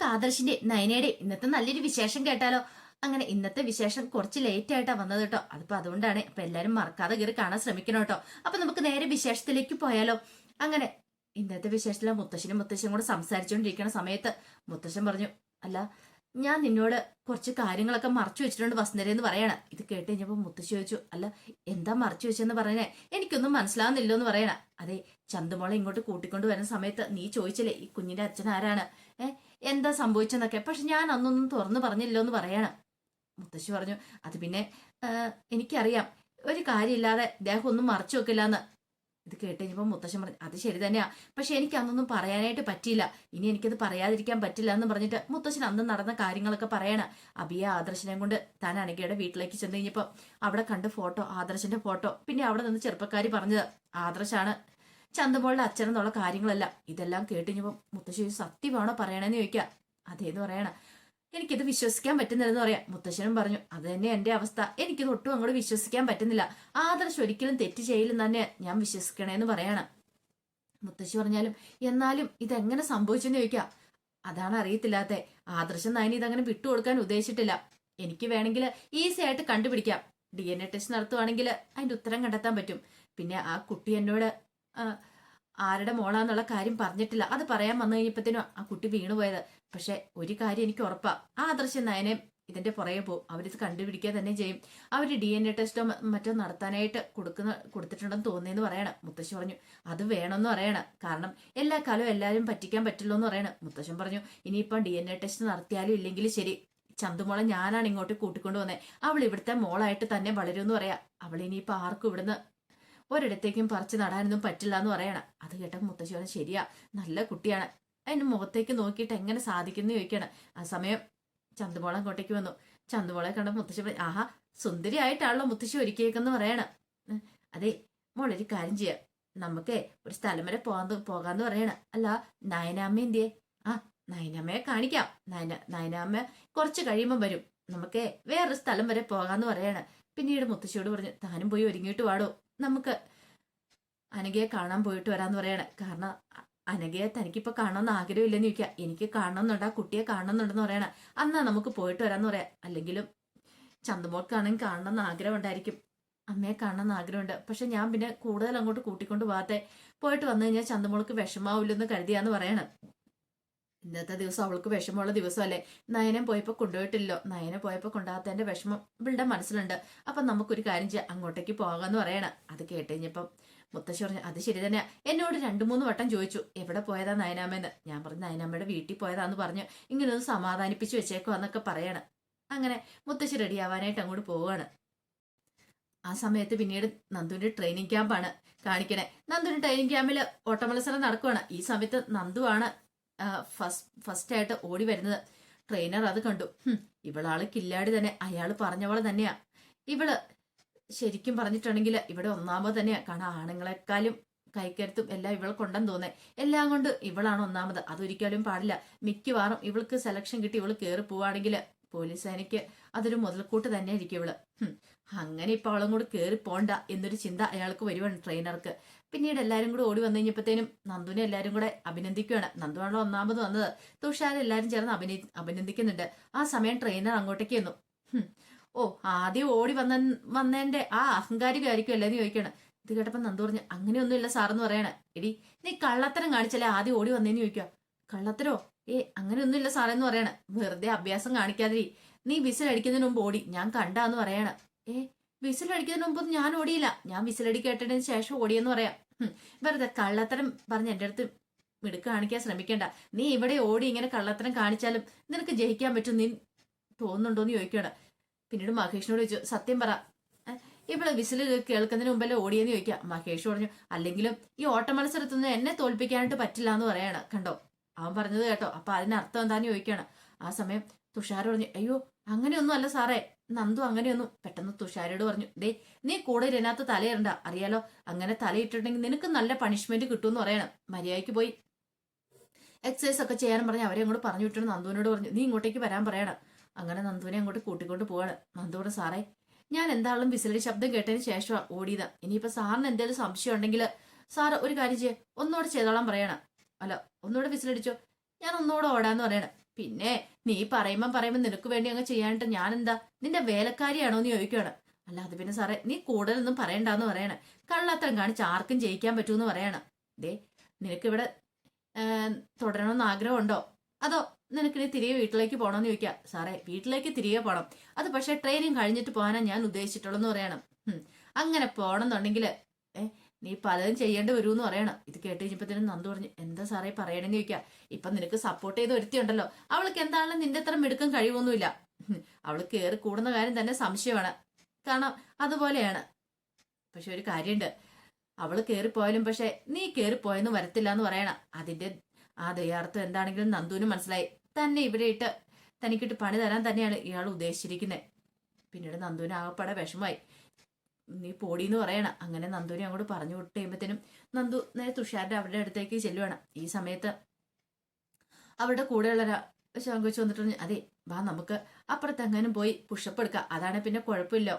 നമുക്ക് ആദർശിന്റെ നയനയുടെ ഇന്നത്തെ നല്ലൊരു വിശേഷം കേട്ടാലോ? അങ്ങനെ ഇന്നത്തെ വിശേഷം കുറച്ച് ലേറ്റ് ആയിട്ടാ വന്നത് കേട്ടോ. അതിപ്പോ അതുകൊണ്ടാണ് അപ്പൊ എല്ലാരും മറക്കാതെ കയറി കാണാൻ ശ്രമിക്കണം കേട്ടോ. അപ്പൊ നമുക്ക് നേരെ വിശേഷത്തിലേക്ക് പോയാലോ? അങ്ങനെ ഇന്നത്തെ വിശേഷത്തിലെ മുത്തശ്ശനും മുത്തശ്ശനും കൂടെ സംസാരിച്ചുകൊണ്ടിരിക്കുന്ന സമയത്ത് മുത്തശ്ശൻ പറഞ്ഞു അല്ല ഞാൻ നിന്നോട് കുറച്ച് കാര്യങ്ങളൊക്കെ മറച്ചു വെച്ചിട്ടുണ്ട് വസുന്ധര എന്ന് പറയണ. ഇത് കേട്ട് കഴിഞ്ഞപ്പോ മുത്തശ്ശി ചോദിച്ചു അല്ല എന്താ മറച്ചു വെച്ചെന്ന് പറയണേ? എനിക്കൊന്നും മനസ്സിലാവുന്നില്ലോ എന്ന് പറയണ. അതെ ചന്തുമോളെ ഇങ്ങോട്ട് കൂട്ടിക്കൊണ്ട് വരുന്ന സമയത്ത് നീ ചോദിച്ചില്ലേ ഈ കുഞ്ഞിന്റെ അച്ഛൻ ആരാണ്? എന്താ സംഭവിച്ചെന്നൊക്കെ. പക്ഷെ ഞാൻ അന്നൊന്നും തുറന്നു പറഞ്ഞില്ലോ എന്ന് പറയണം. മുത്തശ്ശി പറഞ്ഞു അത് പിന്നെ എനിക്കറിയാം. ഒരു കാര്യമില്ലാതെ ദേഹം ഒന്നും മറച്ചു വെക്കില്ല എന്ന് ഇത് കേട്ട് കഴിഞ്ഞപ്പോൾ മുത്തശ്ശൻ പറഞ്ഞു അത് ശരി തന്നെയാ. പക്ഷെ എനിക്ക് അന്നൊന്നും പറയാനായിട്ട് പറ്റിയില്ല. ഇനി എനിക്കത് പറയാതിരിക്കാൻ പറ്റില്ല എന്ന് പറഞ്ഞിട്ട് മുത്തശ്ശൻ അന്ന് നടന്ന കാര്യങ്ങളൊക്കെ പറയണ. അബിയ ആദർശനെ കൊണ്ട് താൻ അനഘയുടെ വീട്ടിലേക്ക് ചെന്ന് കഴിഞ്ഞപ്പോൾ അവിടെ കണ്ട ഫോട്ടോ ആദർശന്റെ ഫോട്ടോ. പിന്നെ അവിടെ നിന്ന് ചെറുപ്പക്കാരി പറഞ്ഞത് ആദർശാണ് ചന്തമോളുടെ അച്ഛനെന്നുള്ള കാര്യങ്ങളെല്ലാം. ഇതെല്ലാം കേട്ടിഞ്ഞപ്പം മുത്തശ്ശി സത്യമാണോ പറയണെന്ന് ചോദിക്കുക അതേന്ന് പറയണ. എനിക്കിത് വിശ്വസിക്കാൻ പറ്റുന്നില്ലെന്ന് പറയാം. മുത്തശ്ശനും പറഞ്ഞു അത് തന്നെ എന്റെ അവസ്ഥ. എനിക്കിത് ഒട്ടും അങ്ങോട്ട് വിശ്വസിക്കാൻ പറ്റുന്നില്ല. ആദർശ് ഒരിക്കലും തെറ്റ് ചെയ്യില്ലെന്ന് തന്നെ ഞാൻ വിശ്വസിക്കണേന്ന് പറയണം. മുത്തശ്ശി പറഞ്ഞാലും എന്നാലും ഇതെങ്ങനെ സംഭവിച്ചെന്ന് ചോദിക്കാം. അതാണ് അറിയത്തില്ലാത്ത. ആദർശം നയനി ഇതങ്ങനെ വിട്ടുകൊടുക്കാൻ ഉദ്ദേശിച്ചിട്ടില്ല. എനിക്ക് വേണമെങ്കിൽ ഈസി ആയിട്ട് കണ്ടുപിടിക്കാം. ഡി എൻ എ ടെസ്റ്റ് നടത്തുവാണെങ്കിൽ അതിന്റെ ഉത്തരം കണ്ടെത്താൻ പറ്റും. പിന്നെ ആ കുട്ടി എന്നോട് ആരുടെ മോളാന്നുള്ള കാര്യം പറഞ്ഞിട്ടില്ല. അത് പറയാൻ വന്നു കഴിഞ്ഞപ്പോഴത്തേനും ആ കുട്ടി വീണുപോയത് പക്ഷെ ഒരു കാര്യം എനിക്ക് ഉറപ്പാ. ആദർശം നയനെ ഇതിന്റെ പുറകെ പോകും. അവരിത് കണ്ടുപിടിക്കുക തന്നെ ചെയ്യും. അവർ ഡി എൻ എ ടെസ്റ്റോ മറ്റോ നടത്താനായിട്ട് കൊടുക്കുന്ന കൊടുത്തിട്ടുണ്ടെന്ന് തോന്നിയെന്ന് പറയണം. മുത്തശ്ശി പറഞ്ഞു അത് വേണമെന്ന് പറയണം. കാരണം എല്ലാ കാലവും എല്ലാവരും പറ്റിക്കാൻ പറ്റില്ലോ എന്ന് പറയണം. മുത്തശ്ശൻ പറഞ്ഞു ഇനിയിപ്പം ഡി എൻ എ ടെസ്റ്റ് നടത്തിയാലും ഇല്ലെങ്കിലും ശരി. ചന്തുമോളെ ഞാനാണ് ഇങ്ങോട്ട് കൂട്ടിക്കൊണ്ടു വന്നേ. അവൾ ഇവിടുത്തെ മോളായിട്ട് തന്നെ വളരുമെന്ന് പറയാ. അവൾ ഇനിയിപ്പോൾ ആർക്കും ഇവിടുന്ന് ഒരിടത്തേക്കും പറിച്ച് നടാനൊന്നും പറ്റില്ല എന്ന് പറയണം. അത് കേട്ട മുത്തശ്ശി ശരിയാ നല്ല കുട്ടിയാണ്. അതിന് മുഖത്തേക്ക് നോക്കിയിട്ട് എങ്ങനെ സാധിക്കുന്നു ചോദിക്കണം. ആ സമയം ചന്തുമോളെ അങ്ങോട്ടേക്ക് വന്നു. ചന്തുമോളെ കണ്ട മുത്തശ്ശി പറഞ്ഞു ആഹാ സുന്ദരിയായിട്ടാണല്ലോ മുത്തശ്ശി ഒരുക്കിയേക്കെന്ന് പറയണം. അതെ മോളൊരു കാര്യം ചെയ്യാം. നമുക്ക് ഒരു സ്ഥലം വരെ പോകാൻ പോകാന്ന് പറയണം. അല്ല നയനാമ്മ എന്തിയെ? ആ നയനാമ്മയെ കാണിക്കാം. നയന നയനാമ്മ കുറച്ച് കഴിയുമ്പോൾ വരും. നമുക്ക് വേറൊരു സ്ഥലം വരെ പോകാന്ന് പറയണം. പിന്നീട് മുത്തശ്ശിയോട് പറഞ്ഞു താനും പോയി ഒരുങ്ങിയിട്ട് വാടോ. നമുക്ക് അനഘയെ കാണാൻ പോയിട്ട് വരാന്ന് പറയണേ. കാരണം അനഘയെ തനിക്കിപ്പോ കാണണമെന്ന് ആഗ്രഹമില്ലെന്ന് ചോദിക്കുക എനിക്ക് കാണണമെന്നുണ്ട് ആ കുട്ടിയെ കാണണമെന്നുണ്ടെന്ന് പറയണ. അന്നാ നമുക്ക് പോയിട്ട് വരാന്ന് പറയാം. അല്ലെങ്കിലും ചന്തുമോൾക്കാണെങ്കിൽ കാണണമെന്ന് ആഗ്രഹം ഉണ്ടായിരിക്കും അമ്മയെ കാണണമെന്ന് ആഗ്രഹമുണ്ട്. പക്ഷെ ഞാൻ പിന്നെ കൂടുതൽ അങ്ങോട്ട് കൂട്ടിക്കൊണ്ട് പോകാത്തെ. പോയിട്ട് വന്നു കഴിഞ്ഞാൽ ചന്തമോൾക്ക് വിഷമാവില്ലെന്ന് കരുതിയാന്ന് പറയണം. ഇന്നത്തെ ദിവസം അവൾക്ക് വിഷമമുള്ള ദിവസമല്ലേ? നയനം പോയപ്പോൾ കൊണ്ടുപോയിട്ടില്ലോ. നയനെ പോയപ്പോൾ കൊണ്ടാകത്തതിന്റെ വിഷമം ഇവളുടെ മനസ്സിലുണ്ട്. അപ്പൊ നമുക്കൊരു കാര്യം ചെയ്യാം. അങ്ങോട്ടേക്ക് പോകാന്ന് പറയണം. അത് കേട്ട് കഴിഞ്ഞപ്പം മുത്തശ്ശി പറഞ്ഞു അത് ശരി തന്നെയാ. എന്നോട് രണ്ടു മൂന്ന് വട്ടം ചോദിച്ചു എവിടെ പോയതാ നയനാമെന്ന് ഞാൻ പറഞ്ഞു നയനാമ്മയുടെ വീട്ടിൽ പോയതാന്ന് പറഞ്ഞു. ഇങ്ങനെ ഒന്ന് സമാധാനിപ്പിച്ച് വെച്ചേക്കോ എന്നൊക്കെ പറയണം. അങ്ങനെ മുത്തശ്ശി റെഡിയാവാനായിട്ട് അങ്ങോട്ട് പോവാണ് ആ സമയത്ത് പിന്നീട് നന്ദുവിന്റെ ട്രെയിനിങ് ക്യാമ്പാണ് കാണിക്കണേ. നന്ദുവിന്റെ ട്രെയിനിങ് ക്യാമ്പിൽ ഓട്ടമത്സരം നടക്കുവാണ്. ഈ സമയത്ത് നന്ദുവാണ് ഫസ്റ്റ് ആയിട്ട് ഓടി വരുന്നത്. ട്രെയിനർ അത് കണ്ടു. ഇവളാൾ കില്ലാടി തന്നെ. അയാൾ പറഞ്ഞ പോലെ തന്നെയാ. ഇവൾ ശരിക്കും പറഞ്ഞിട്ടുണ്ടെങ്കിൽ ഇവിടെ ഒന്നാമത് തന്നെയാ. കാരണം ആണുങ്ങളെക്കാളും കൈക്കരുത്തും എല്ലാം ഇവൾ കൊണ്ടെന്ന് തോന്നേ. എല്ലാം കൊണ്ട് ഇവളാണ് ഒന്നാമത്. അതൊരിക്കലും പാടില്ല. മിക്കവാറും ഇവൾക്ക് സെലക്ഷൻ കിട്ടി ഇവൾ കയറി പോവാണെങ്കിൽ പോലീസ് സേനയ്ക്ക് അതൊരു മുതൽക്കൂട്ട് തന്നെ ആയിരിക്കും ഇവൾ അങ്ങനെ ഇപ്പൊ അവളും കൂടെ കയറി പോണ്ട എന്നൊരു ചിന്ത അയാൾക്ക് വരുവാണ് ട്രെയിനർക്ക്. പിന്നീട് എല്ലാരും കൂടെ ഓടി വന്നു കഴിഞ്ഞപ്പോഴത്തേനും നന്ദുവിനെ എല്ലാരും കൂടെ അഭിനന്ദിക്കുകയാണ് നന്ദുവാണല്ലോ ഒന്നാമത് വന്നത്. തുഷാർ എല്ലാരും ചേർന്ന് അഭിനയി അഭിനന്ദിക്കുന്നുണ്ട്. ആ സമയം ട്രെയിനർ അങ്ങോട്ടേക്ക് വന്നു ഓ ആദ്യം ഓടി വന്ന വന്നതിന്റെ ആ അഹങ്കാരികമായിരിക്കും അല്ലേന്ന് ചോദിക്കണം. ഇത് കേട്ടപ്പോ നന്ദു പറഞ്ഞു അങ്ങനെയൊന്നുമില്ല സാറെന്ന് പറയണേ. എടി നീ കള്ളത്തരം കാണിച്ചല്ലേ ആദ്യം ഓടി വന്നേന്ന് ചോദിക്കുക കള്ളത്തരോ? ഏ അങ്ങനെയൊന്നുമില്ല സാറെന്ന് പറയണ. വെറുതെ അഭ്യാസം കാണിക്കാതിരി. നീ വിസിലടിക്കുന്നതിന് മുമ്പ് ഓടി. ഞാൻ കണ്ടാന്ന് പറയണ. ഏ വിസിലടിക്കുന്നതിന് മുമ്പ് ഞാൻ ഓടിയില്ല. ഞാൻ വിസിലടി കേട്ടതിന് ശേഷം ഓടിയെന്ന് പറയാം. വെറുതെ കള്ളത്തരം പറഞ്ഞ് എന്റെ അടുത്ത് മിടുക്ക് കാണിക്കാൻ ശ്രമിക്കണ്ട. നീ ഇവിടെ ഓടി ഇങ്ങനെ കള്ളത്തരം കാണിച്ചാലും നിനക്ക് ജയിക്കാൻ പറ്റും നീ തോന്നുന്നുണ്ടോന്ന് ചോദിക്കണം പിന്നീട് മഹേഷിനോട് ചോദിച്ചു സത്യം പറ. ഇവിടെ വിസിൽ കേൾക്കുന്നതിന് മുമ്പല്ലേ ഓടിയെന്ന് ചോദിക്കാം മഹേഷ് പറഞ്ഞു അല്ലെങ്കിലും ഈ ഓട്ട നിന്ന് എന്നെ തോൽപ്പിക്കാനായിട്ട് പറ്റില്ല എന്ന് പറയാണ്. കണ്ടോ? അവൻ പറഞ്ഞത് കേട്ടോ. അപ്പൊ അതിനർത്ഥം എന്താന്ന് ചോദിക്കാണ് ആ സമയം തുഷാർ പറഞ്ഞു അയ്യോ അങ്ങനെയൊന്നും അല്ല സാറേ. നന്ദു അങ്ങനെയൊന്നും. പെട്ടെന്ന് തുഷാരോട് പറഞ്ഞു ദേ നീ കൂടെ ഇതിനകത്ത് തലയിടണ്ട അറിയാലോ അങ്ങനെ തലയിട്ടിട്ടുണ്ടെങ്കിൽ നിനക്ക് നല്ല പണിഷ്മെന്റ് കിട്ടുമെന്ന് പറയണം. മര്യാദയ്ക്ക് പോയി. എക്സസൈസ് ഒക്കെ ചെയ്യാൻ പറഞ്ഞ് അവരെ അങ്ങോട്ട് പറഞ്ഞു വിട്ടിട്ട് നന്ദുവിനോട് പറഞ്ഞു നീ ഇങ്ങോട്ടേക്ക് വരാൻ പറയണം. അങ്ങനെ നന്ദുവിനെ അങ്ങോട്ട് കൂട്ടിക്കൊണ്ട് പോവാണ്. നന്ദുവിടെ സാറേ ഞാൻ എന്താളും വിസിലടി ശബ്ദം കേട്ടതിന് ശേഷമാണ് ഓടിയത്. ഇനിയിപ്പോ സാറിന് എന്തെങ്കിലും സംശയം ഉണ്ടെങ്കിൽ സാറ് ഒരു കാര്യം ചെയ്യേ. ഒന്നുകൂടെ ചെയ്തോളാൻ പറയണം. അല്ല ഒന്നുകൂടെ വിസിലടിച്ചോ. ഞാൻ ഒന്നുകൂടെ ഓടാന്ന് പറയണം. പിന്നെ നീ പറയുമ്പം പറയുമ്പോ നിനക്ക് വേണ്ടി അങ്ങ് ചെയ്യാനിട്ട് ഞാൻ എന്താ നിന്റെ വേലക്കാരിയാണോ എന്ന് ചോദിക്കുകയാണ് അല്ല അത് പിന്നെ സാറേ നീ കൂടുതലൊന്നും പറയണ്ടെന്ന് പറയണ. കള്ളത്തരം കാണിച്ച് ആർക്കും ജയിക്കാൻ പറ്റൂന്ന് പറയണം. ദേ നിനക്ക് ഇവിടെ തുടരണമെന്ന് ആഗ്രഹമുണ്ടോ? അതോ നിനക്കിനി തിരികെ വീട്ടിലേക്ക് പോകണമെന്ന് ചോദിക്കാം? സാറേ വീട്ടിലേക്ക് തിരികെ പോകണം അത് പക്ഷേ ട്രെയിനിങ് കഴിഞ്ഞിട്ട് പോകാനാണ് ഞാൻ ഉദ്ദേശിച്ചിട്ടുള്ളതെന്ന് പറയണം. അങ്ങനെ പോകണമെന്നുണ്ടെങ്കിൽ ഏ നീ പലതും ചെയ്യേണ്ടി വരുമെന്ന് പറയണം. ഇത് കേട്ട് കഴിഞ്ഞപ്പോഴത്തേനും നന്ദു പറഞ്ഞു എന്താ സാറേ പറയണെന്ന് ചോദിക്കാം ഇപ്പൊ നിനക്ക് സപ്പോർട്ട് ചെയ്ത് ഒരുത്തിയുണ്ടല്ലോ. അവൾക്ക് എന്താണെങ്കിലും നിന്റെ അത്ര മിടുക്കം കഴിവൊന്നുമില്ല. അവൾ കയറി കൂടുന്ന കാര്യം തന്നെ സംശയമാണ്. കാരണം അതുപോലെയാണ്. പക്ഷെ ഒരു കാര്യമുണ്ട്. അവൾ കയറിപ്പോയാലും പക്ഷെ നീ കയറിപ്പോയെന്ന് വരത്തില്ല എന്ന് പറയണം. അതിന്റെ ആ ദയാർത്ഥം എന്താണെങ്കിലും നന്ദുവിന് മനസ്സിലായി. തന്നെ ഇവിടെ ഇട്ട് തനിക്കിട്ട് പണി തരാൻ തന്നെയാണ് ഇയാൾ ഉദ്ദേശിച്ചിരിക്കുന്നത്. പിന്നീട് നന്ദുവിന് ആകപ്പാടെ വിഷമായി നീ പോടിയെന്ന് പറയണം. അങ്ങനെ നന്ദുവിനെ അങ്ങോട്ട് പറഞ്ഞു വിട്ട് കഴിയുമ്പോഴത്തേനും നന്ദു നേരെ തുഷാറിന്റെ അവരുടെ അടുത്തേക്ക് ചെല്ലുവാണ്. ഈ സമയത്ത് അവരുടെ കൂടെയുള്ള ശങ്കുച്ച് വന്നിട്ട് അതെ വാ നമുക്ക് അപ്പുറത്തെങ്ങാനും പോയി പുഷപ്പ് എടുക്കാം. അതാണ് പിന്നെ കുഴപ്പമില്ല.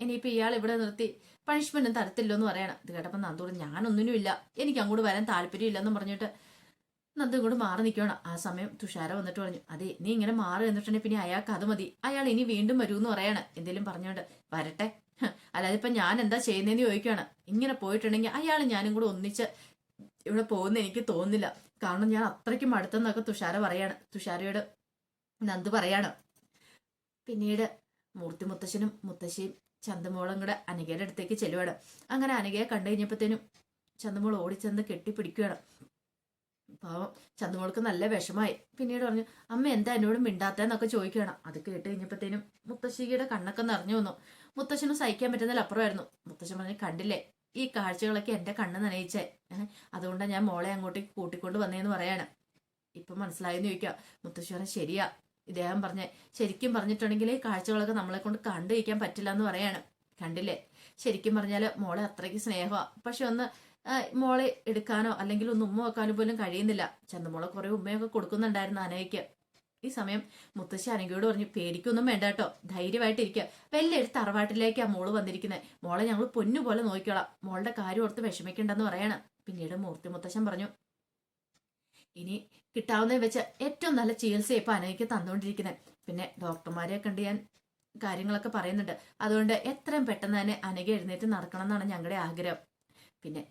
ഇനിയിപ്പോൾ ഇയാൾ ഇവിടെ നിർത്തി പണിഷ്മെന്റും തരത്തില്ലോ എന്ന് പറയണം. ഇത് കേട്ടപ്പോൾ നന്ദു പറഞ്ഞു ഞാനൊന്നിനുമില്ല എനിക്ക് അങ്ങോട്ട് വരാൻ താല്പര്യമില്ലെന്ന് പറഞ്ഞിട്ട് നന്ദു ഇങ്ങോട്ട് മാറി നിൽക്കണം ആ സമയം തുഷാര വന്നിട്ട് പറഞ്ഞു അതെ നീ ഇങ്ങനെ മാറി നിന്നിട്ടുണ്ടെങ്കിൽ പിന്നെ അയാൾക്ക് അത് മതി. അയാൾ ഇനി വീണ്ടും വരൂ എന്ന് പറയാണ്. എന്തെങ്കിലും പറഞ്ഞുകൊണ്ട് വരട്ടെ അല്ലാതെ ഇപ്പൊ ഞാൻ എന്താ ചെയ്യുന്നതെന്ന് ചോദിക്കുകയാണ്. ഇങ്ങനെ പോയിട്ടുണ്ടെങ്കിൽ അയാൾ ഞാനും കൂടെ ഒന്നിച്ച് ഇവിടെ പോകുന്ന എനിക്ക് തോന്നുന്നില്ല. കാരണം ഞാൻ അത്രയ്ക്കും അടുത്തെന്നൊക്കെ തുഷാര പറയാണ്. തുഷാരയോട് നന്ദു പറയാണ്. പിന്നീട് മൂർത്തി മുത്തശ്ശനും മുത്തശ്ശിയും ചന്തമോളും കൂടെ അനഘയുടെ അടുത്തേക്ക് ചെല്ലുവാണ്. അങ്ങനെ അനഘയെ കണ്ടു കഴിഞ്ഞപ്പോഴത്തേനും ചന്തമോൾ ഓടിച്ചെന്ന് കെട്ടിപ്പിടിക്കുകയാണ്. പാവം ചന്തമോൾക്ക് നല്ല വിഷമായി. പിന്നീട് പറഞ്ഞു അമ്മ എന്താ എന്നോട് മിണ്ടാത്തതെന്നൊക്കെ ചോദിക്കുകയാണ്. അത് കേട്ട് കഴിഞ്ഞപ്പോഴത്തേനും മുത്തശ്ശിയുടെ കണ്ണൊക്കെ നിറഞ്ഞു വന്നു. മുത്തശ്ശനും സഹിക്കാൻ പറ്റുന്നതിൽ അപ്പുറമായിരുന്നു. മുത്തശ്ശൻ പറഞ്ഞു കണ്ടില്ലേ ഈ കാഴ്ചകളൊക്കെ എന്റെ കണ്ണ് നനയിച്ചേ. അതുകൊണ്ടാണ് ഞാൻ മോളെ അങ്ങോട്ടേക്ക് കൂട്ടിക്കൊണ്ട് വന്നേന്ന് പറയാണ്. ഇപ്പൊ മനസ്സിലായെന്ന് ചോദിക്കുക. മുത്തശ്ശി പറഞ്ഞു ശരിയാ. ഇദ്ദേഹം പറഞ്ഞ ശരിക്കും പറഞ്ഞിട്ടുണ്ടെങ്കിൽ ഈ കാഴ്ചകളൊക്കെ നമ്മളെ കൊണ്ട് കണ്ടിരിക്കാൻ പറ്റില്ല എന്ന് പറയാണ്. കണ്ടില്ലേ? ശരിക്കും പറഞ്ഞാൽ മോളെ അത്രയ്ക്ക് സ്നേഹമാ പക്ഷെ ഒന്ന് മോളെ എടുക്കാനോ അല്ലെങ്കിൽ ഒന്ന് ഉമ്മ വെക്കാനോ പോലും കഴിയുന്നില്ല. ചന്തമോളെ കുറെ ഉമ്മയൊക്കെ കൊടുക്കുന്നുണ്ടായിരുന്നു അനയ്ക്ക് ഈ സമയം മുത്തശ്ശി അനങ്കയോട് പറഞ്ഞു പേടിക്കൊന്നും വേണ്ട കേട്ടോ. ധൈര്യമായിട്ടിരിക്കുക വലിയ ഒരു തറവാട്ടിലേക്കാ മോൾ വന്നിരിക്കുന്നത് മോളെ ഞങ്ങൾ പൊന്നു പോലെ നോക്കിക്കോളാം. മോളുടെ കാര്യം ഓർത്ത് വിഷമിക്കണ്ടെന്ന് പറയണം. പിന്നീട് മൂർത്തി മുത്തശ്ശൻ പറഞ്ഞു ഇനി കിട്ടാവുന്ന വെച്ച ഏറ്റവും നല്ല ചികിത്സ ഇപ്പൊ അനയ്ക്ക് തന്നുകൊണ്ടിരിക്കുന്നത് പിന്നെ ഡോക്ടർമാരെ കണ്ട് ഞാൻ കാര്യങ്ങളൊക്കെ പറയുന്നുണ്ട്. അതുകൊണ്ട് എത്രയും പെട്ടെന്ന് തന്നെ അനഘ എഴുന്നേറ്റ് നടക്കണം എന്നാണ് ഞങ്ങളുടെ ആഗ്രഹം. പിന്നെ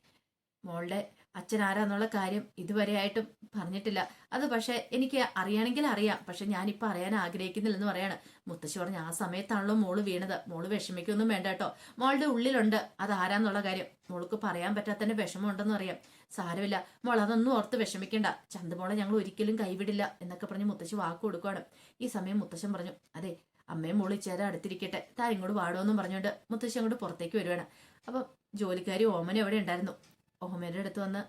മോളുടെ അച്ഛൻ ആരാന്നുള്ള കാര്യം ഇതുവരെയായിട്ടും പറഞ്ഞിട്ടില്ല. അത് പക്ഷേ എനിക്ക് അറിയണമെങ്കിൽ അറിയാം. പക്ഷെ ഞാനിപ്പോൾ അറിയാൻ ആഗ്രഹിക്കുന്നില്ലെന്ന് പറയാണ്. മുത്തശ്ശി പറഞ്ഞ ആ സമയത്താണല്ലോ മോൾ വീണത്. മോൾ വിഷമിക്കൊന്നും വേണ്ട കേട്ടോ. മോളുടെ ഉള്ളിലുണ്ട്. അത് ആരാന്നുള്ള കാര്യം. മോൾക്ക് പറയാൻ പറ്റാത്തതിന്റെ വിഷമമുണ്ടെന്ന് അറിയാം. സാരമില്ല. മോൾ അതൊന്നും ഓർത്ത് വിഷമിക്കണ്ട. ചന്തമോളെ ഞങ്ങൾ ഒരിക്കലും കൈവിടില്ല എന്നൊക്കെ പറഞ്ഞ് മുത്തശ്ശി വാക്ക് കൊടുക്കുകയാണ് ഈ സമയം മുത്തശ്ശൻ പറഞ്ഞു അതെ അമ്മയും മോളി ചേര അടുത്തിരിക്കട്ടെ. താൻ ഇങ്ങോട്ട് വാടുമെന്നും പറഞ്ഞുകൊണ്ട് മുത്തശ്ശി അങ്ങോട്ട് പുറത്തേക്ക് വരുവാണ്. അപ്പം ജോലിക്കാരി ഓമന എവിടെ ഉണ്ടായിരുന്നു. ഓമനയുടെ അടുത്ത് വന്ന്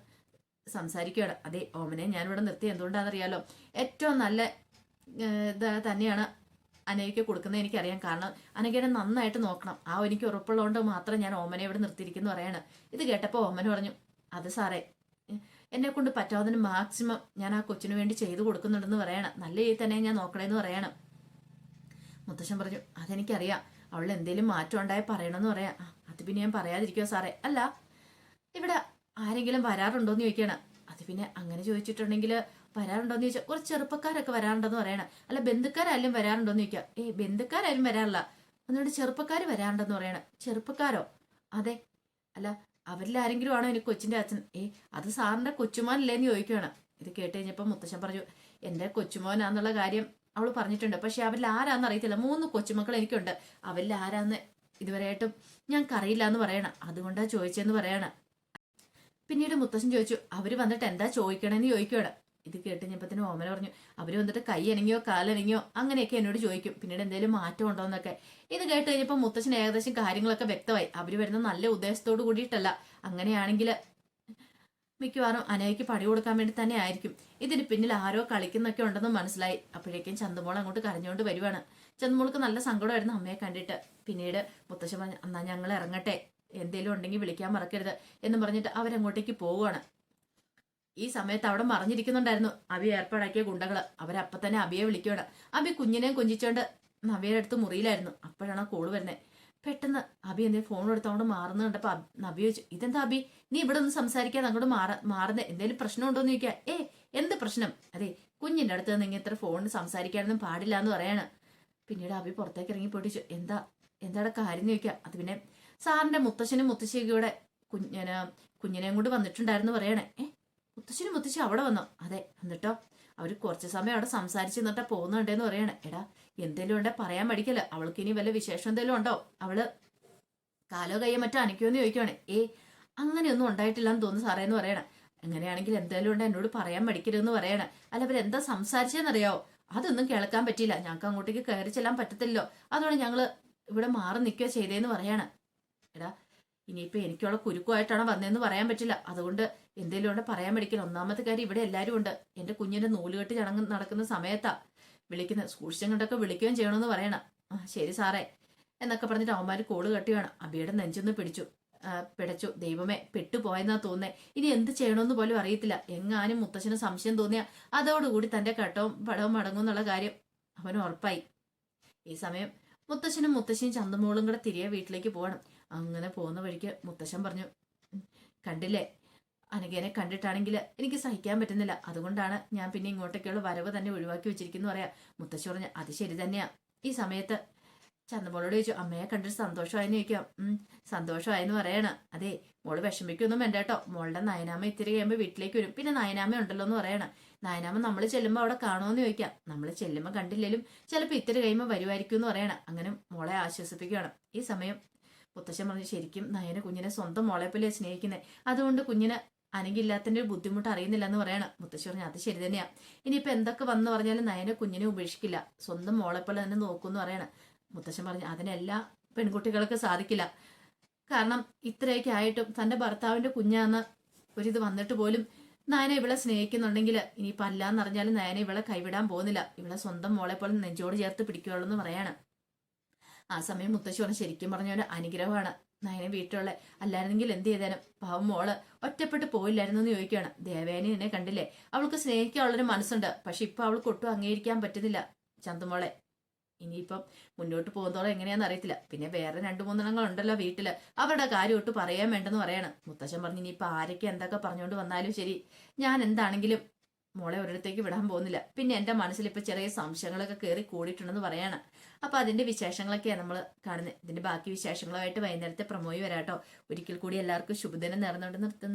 സംസാരിക്കുകയാണ്. അതെ ഓമനെ ഞാനിവിടെ നിർത്തി. എന്തുകൊണ്ടാണെന്നറിയാലോ? ഏറ്റവും നല്ല ഇത് തന്നെയാണ് അനയ്ക്ക് കൊടുക്കുന്നത് എനിക്കറിയാം. കാരണം അനഘയുടെ നന്നായിട്ട് നോക്കണം. ആ എനിക്ക് ഉറപ്പുള്ളതുകൊണ്ട് മാത്രം ഞാൻ ഓമനെ ഇവിടെ നിർത്തിയിരിക്കുന്നു പറയാണ്. ഇത് കേട്ടപ്പോൾ ഓമന പറഞ്ഞു അത് സാറേ എന്നെ കൊണ്ട് പറ്റാവുന്നതിന് മാക്സിമം ഞാൻ ആ കൊച്ചിന് വേണ്ടി ചെയ്തു കൊടുക്കുന്നുണ്ടെന്ന് പറയണം. നല്ല രീതിയിൽ തന്നെ ഞാൻ നോക്കണേന്ന് പറയണം. മുത്തശ്ശൻ പറഞ്ഞു അതെനിക്കറിയാം. അവൾ എന്തെങ്കിലും മാറ്റം ഉണ്ടായാൽ പറയണമെന്ന് പറയാം. അത് പിന്നെ ഞാൻ പറയാതിരിക്കുമോ സാറേ? അല്ല ഇവിടെ ആരെങ്കിലും വരാറുണ്ടോ എന്ന് ചോദിക്കണം അത് പിന്നെ അങ്ങനെ ചോദിച്ചിട്ടുണ്ടെങ്കിൽ വരാറുണ്ടോന്ന് ചോദിച്ചാൽ കുറച്ച് ചെറുപ്പക്കാരൊക്കെ വരാറുണ്ടെന്ന് പറയണം. അല്ല ബന്ധുക്കാരായാലും വരാറുണ്ടോന്ന് ചോദിക്കുക ഏ ബന്ധുക്കാരായാലും വരാറില്ല. അതുകൊണ്ട് ചെറുപ്പക്കാർ വരാറുണ്ടെന്ന് പറയണം. ചെറുപ്പക്കാരോ? അതെ. അല്ല അവരിൽ ആരെങ്കിലും ആണോ എനിക്ക് കൊച്ചിന്റെ അച്ഛൻ? ഏ അത് സാറിന്റെ കൊച്ചുമോനല്ലേന്ന് ചോദിക്കുകയാണ് ഇത് കേട്ട് കഴിഞ്ഞപ്പോൾ മുത്തശ്ശൻ പറഞ്ഞു എന്റെ കൊച്ചുമോനാന്നുള്ള കാര്യം അവൾ പറഞ്ഞിട്ടുണ്ട്. പക്ഷെ അവരിൽ ആരാന്ന് അറിയത്തില്ല. മൂന്ന് കൊച്ചുമക്കൾ എനിക്കുണ്ട്. അവരിൽ ആരാന്ന് ഇതുവരെയായിട്ടും ഞാൻ അറിയില്ല എന്ന് പറയണം. അതുകൊണ്ടാണ് ചോദിച്ചതെന്ന് പറയണം. പിന്നീട് മുത്തശ്ശൻ ചോദിച്ചു അവർ വന്നിട്ട് എന്താ ചോദിക്കണമെന്ന് ചോദിക്കുകയാണ് ഇത് കേട്ട് കഴിഞ്ഞപ്പത്തിന് ഓമന പറഞ്ഞു അവർ വന്നിട്ട് കൈ അനങ്ങിയോ കാലനങ്ങിയോ അങ്ങനെയൊക്കെ എന്നോട് ചോദിക്കും പിന്നീട് എന്തെങ്കിലും മാറ്റം ഉണ്ടോ എന്നൊക്കെ. ഇത് കേട്ട് കഴിഞ്ഞപ്പോൾ മുത്തശ്ശൻ ഏകദേശം കാര്യങ്ങളൊക്കെ വ്യക്തമായി അവർ വരുന്ന നല്ല ഉദ്ദേശത്തോട് കൂടിയിട്ടല്ല അങ്ങനെയാണെങ്കിൽ മിക്കവാറും അനയ്ക്ക് പടി കൊടുക്കാൻ വേണ്ടി തന്നെ ആയിരിക്കും. ഇതിന് പിന്നിൽ ആരോ കളിക്കുന്നൊക്കെ ഉണ്ടെന്ന് മനസ്സിലായി. അപ്പോഴേക്കും ചന്തമോൾ അങ്ങോട്ട് കരഞ്ഞുകൊണ്ട് വരുവാണ്. ചന്തമോൾക്ക് നല്ല സങ്കടമായിരുന്നു അമ്മയെ കണ്ടിട്ട്. പിന്നീട് മുത്തശ്ശൻ പറഞ്ഞു എന്നാ ഞങ്ങൾ ഇറങ്ങട്ടെ. എന്തേലും ഉണ്ടെങ്കിൽ വിളിക്കാൻ മറക്കരുത് എന്ന് പറഞ്ഞിട്ട് അവരങ്ങോട്ടേക്ക് പോവുകയാണ്. ഈ സമയത്ത് അവിടെ മറിഞ്ഞിരിക്കുന്നുണ്ടായിരുന്നു അബി ഏർപ്പാടാക്കിയ ഗുണ്ടകൾ. അവരപ്പം തന്നെ അബിയെ വിളിക്കുകയാണ്. അബി കുഞ്ഞിനെയും കുഞ്ചിച്ചോണ്ട് നബിയുടെ അടുത്ത് മുറിയിലായിരുന്നു. അപ്പോഴാണ് ആ കോൾ വരുന്നത് പെട്ടെന്ന് അബി എന്തേ ഫോൺ എടുത്തോണ്ട് മാറുന്ന കണ്ടപ്പോ അബ്- നബി ചോദിച്ചു ഇതെന്താ അബി? നീ ഇവിടെ ഒന്ന് സംസാരിക്കാതെ അങ്ങോട്ട് മാറ മാറുന്നത് എന്തെങ്കിലും പ്രശ്നമുണ്ടോ എന്ന് ചോദിക്കുക ഏ എന്ത് പ്രശ്നം? അതെ കുഞ്ഞിന്റെ അടുത്ത് നിന്ന് ഇങ്ങനെ ഇത്ര ഫോണിന് സംസാരിക്കാനൊന്നും പാടില്ല എന്ന് പറയാണ്. പിന്നീട് അബി പുറത്തേക്ക് ഇറങ്ങി പൊട്ടിച്ചു എന്താ എന്താണ് കാര്യം ചോദിക്കുക അത് പിന്നെ സാറിന്റെ മുത്തശ്ശനും മുത്തശ്ശിയൊക്കെ ഇവിടെ കുഞ്ഞിനെ കുഞ്ഞിനെയും കൊണ്ട് വന്നിട്ടുണ്ടായിരുന്നു പറയണേ. ഏ മുത്തശ്ശനും മുത്തശ്ശി അവിടെ വന്നോ? അതെ എന്നിട്ടോ? അവർ കുറച്ച് സമയം അവിടെ സംസാരിച്ച് നിന്നിട്ടാ പോകുന്നുണ്ടെന്ന് പറയണേ. എടാ എന്തെങ്കിലും ഉണ്ടെ പറയാൻ പഠിക്കല്ല അവൾക്ക് ഇനി വല്ല വിശേഷം എന്തെങ്കിലും ഉണ്ടോ? അവൾ കാലോ കയ്യോ മറ്റോ അനക്കുമെന്ന് ചോദിക്കുവാണേ. ഏ അങ്ങനെയൊന്നും ഉണ്ടായിട്ടില്ലെന്ന് തോന്നുന്നു സാറേ എന്ന് പറയണേ. അങ്ങനെയാണെങ്കിൽ എന്തെങ്കിലും ഉണ്ട് എന്നോട് പറയാൻ പഠിക്കരുതെന്ന് പറയണേ. അല്ല അവരെന്താ സംസാരിച്ചതെന്നറിയാവോ അതൊന്നും കേൾക്കാൻ പറ്റിയില്ല. ഞങ്ങൾക്ക് അങ്ങോട്ടേക്ക് കയറി ചെല്ലാൻ പറ്റത്തില്ലോ അതുകൊണ്ട് ഞങ്ങൾ ഇവിടെ മാറി നിൽക്കുകയോ ചെയ്തേന്ന് പറയാണ്. എടാ ഇനിയിപ്പോ എനിക്കുള്ള കുരുക്കുമായിട്ടാണ് വന്നതെന്ന് പറയാൻ പറ്റില്ല. അതുകൊണ്ട് എന്തെങ്കിലും ഉണ്ട് പറയാൻ പഠിക്കില്ല ഒന്നാമത്തെ കാര്യം ഇവിടെ എല്ലാവരും ഉണ്ട് എന്റെ കുഞ്ഞിന്റെ നൂലുകെട്ട് ചടങ്ങ് നടക്കുന്ന സമയത്താ വിളിക്കുന്നത് സൂക്ഷിച്ചും കണ്ടൊക്കെ വിളിക്കുകയും ചെയ്യണമെന്ന് പറയണം. ആ ശരി സാറേ. എന്നൊക്കെ പറഞ്ഞിട്ട് അവന്മാര് കോൾ കെട്ടിയാണ് അബിയുടെ നെഞ്ചൊന്ന് പിടിച്ചു. പിടച്ചു. ദൈവമേ പെട്ടുപോയെന്നാ തോന്നേ ഇനി എന്ത് ചെയ്യണമെന്ന് പോലും അറിയത്തില്ല. എങ്ങാനും മുത്തശ്ശന് സംശയം തോന്നിയ അതോടുകൂടി തന്റെ കട്ടവും പടവും മടങ്ങും എന്നുള്ള കാര്യം അവന് ഉറപ്പായി. ഈ സമയം മുത്തശ്ശനും മുത്തശ്ശിയും ചന്തമോളും കൂടെ തിരികെ വീട്ടിലേക്ക് പോകണം. അങ്ങനെ പോകുന്ന വഴിക്ക് മുത്തശ്ശൻ പറഞ്ഞു കണ്ടില്ലേ? അനഘേനെ കണ്ടിട്ടാണെങ്കിൽ എനിക്ക് സഹിക്കാൻ പറ്റുന്നില്ല. അതുകൊണ്ടാണ് ഞാൻ പിന്നെ ഇങ്ങോട്ടേക്കുള്ള വരവ് തന്നെ ഒഴിവാക്കി വെച്ചിരിക്കുന്നു പറയാം. മുത്തശ്ശി പറഞ്ഞു അത് ശരി തന്നെയാ. ഈ സമയത്ത് ചന്ദമോളോട് ചോദിച്ചു അമ്മയെ കണ്ടിട്ട് സന്തോഷമായെന്ന് ചോദിക്കാം. സന്തോഷമായെന്ന് പറയണ. അതെ മോൾ വിഷമിക്കൊന്നും വേണ്ട കേട്ടോ. മോളുടെ നയനാമ ഇത്തിരി കഴിയുമ്പോൾ വീട്ടിലേക്ക് വരും. പിന്നെ നയനാമ ഉണ്ടല്ലോ എന്ന് പറയണ. നയനാമ നമ്മൾ ചെല്ലുമ്പോൾ അവിടെ കാണുമെന്ന് ചോദിക്കാം. നമ്മൾ ചെല്ലുമ്പോൾ കണ്ടില്ലെങ്കിലും ചിലപ്പോൾ ഇത്തിരി കഴിയുമ്പോൾ വരുമായിരിക്കും എന്ന് പറയണം. അങ്ങനെ മോളെ ആശ്വസിപ്പിക്കുകയാണ്. ഈ സമയം മുത്തശ്ശൻ പറഞ്ഞു ശരിക്കും നയന കുഞ്ഞിനെ സ്വന്തം മോളെ പോലെ സ്നേഹിക്കുന്നത് അതുകൊണ്ട് കുഞ്ഞിന് അനങ്ങില്ലാത്തതിന്റെ ഒരു ബുദ്ധിമുട്ട് അറിയുന്നില്ല എന്ന് പറയണം. മുത്തശ്ശി പറഞ്ഞു അത് ശരി തന്നെയാ. ഇനിയിപ്പോൾ എന്തൊക്കെ വന്നു പറഞ്ഞാലും നയന കുഞ്ഞിനെ ഉപേക്ഷിക്കില്ല. സ്വന്തം മോളെ പോലെ തന്നെ നോക്കുമെന്ന് പറയണം. മുത്തശ്ശൻ പറഞ്ഞു അതിനെല്ലാ പെൺകുട്ടികൾക്ക് സാധിക്കില്ല. കാരണം ഇത്രയൊക്കെ ആയിട്ടും തന്റെ ഭർത്താവിന്റെ കുഞ്ഞാന്ന് ഒരിത് വന്നിട്ട് പോലും നയന ഇവളെ സ്നേഹിക്കുന്നുണ്ടെങ്കിൽ ഇനിയിപ്പോൾ അല്ലാന്ന് അറിഞ്ഞാലും നയന ഇവളെ കൈവിടാൻ പോകുന്നില്ല. ഇവളെ സ്വന്തം മോളെ പോലെ നെഞ്ചോട് ചേർത്ത് പിടിക്കുകയുള്ളൂ എന്ന് പറയാണ്. ആ സമയം മുത്തശ്ശി പറഞ്ഞു ശരിക്കും പറഞ്ഞ ഒരു അനുഗ്രഹമാണ്. നയനെ വീട്ടിലുള്ള അല്ലായിരുന്നെങ്കിൽ എന്ത് ചെയ്തേനും? പാവം മോൾ ഒറ്റപ്പെട്ട് പോയില്ലായിരുന്നു എന്ന് ചോദിക്കുകയാണ്. ദേവേനെ എന്നെ കണ്ടില്ലേ? അവൾക്ക് സ്നേഹിക്കാനുള്ളൊരു മനസ്സുണ്ട്. പക്ഷെ ഇപ്പൊ അവൾക്ക് ഒട്ടും അംഗീകരിക്കാൻ പറ്റുന്നില്ല. ചന്തുമോളെ ഇനിയിപ്പം മുന്നോട്ട് പോകുന്നതോളം എങ്ങനെയാണെന്ന് അറിയത്തില്ല. പിന്നെ വേറെ രണ്ടു മൂന്നെണ്ണങ്ങൾ ഉണ്ടല്ലോ വീട്ടിൽ. അവരുടെ കാര്യം ഒട്ട് പറയാൻ വേണ്ടെന്ന് പറയാണ്. മുത്തശ്ശൻ പറഞ്ഞു ഇനിയിപ്പൊ ആരൊക്കെ എന്തൊക്കെ പറഞ്ഞുകൊണ്ട് വന്നാലും ശരി. ഞാൻ എന്താണെങ്കിലും മോളെ ഒരിടത്തേക്ക് വിടാൻ പോകുന്നില്ല. പിന്നെ എന്റെ മനസ്സിൽ ഇപ്പൊ ചെറിയ സംശയങ്ങളൊക്കെ കയറി കൂടിയിട്ടുണ്ടെന്ന് പറയാണ്. അപ്പൊ അതിന്റെ വിശേഷങ്ങളൊക്കെയാണ് നമ്മൾ കാണുന്നത് ഇതിന്റെ ബാക്കി വിശേഷങ്ങളുമായിട്ട് വൈകുന്നേരത്തെ പ്രമോയി വരാട്ടോ. ഒരിക്കൽ കൂടി എല്ലാവർക്കും ശുഭദിനം നേർന്നുകൊണ്ട് നിർത്തുന്നു.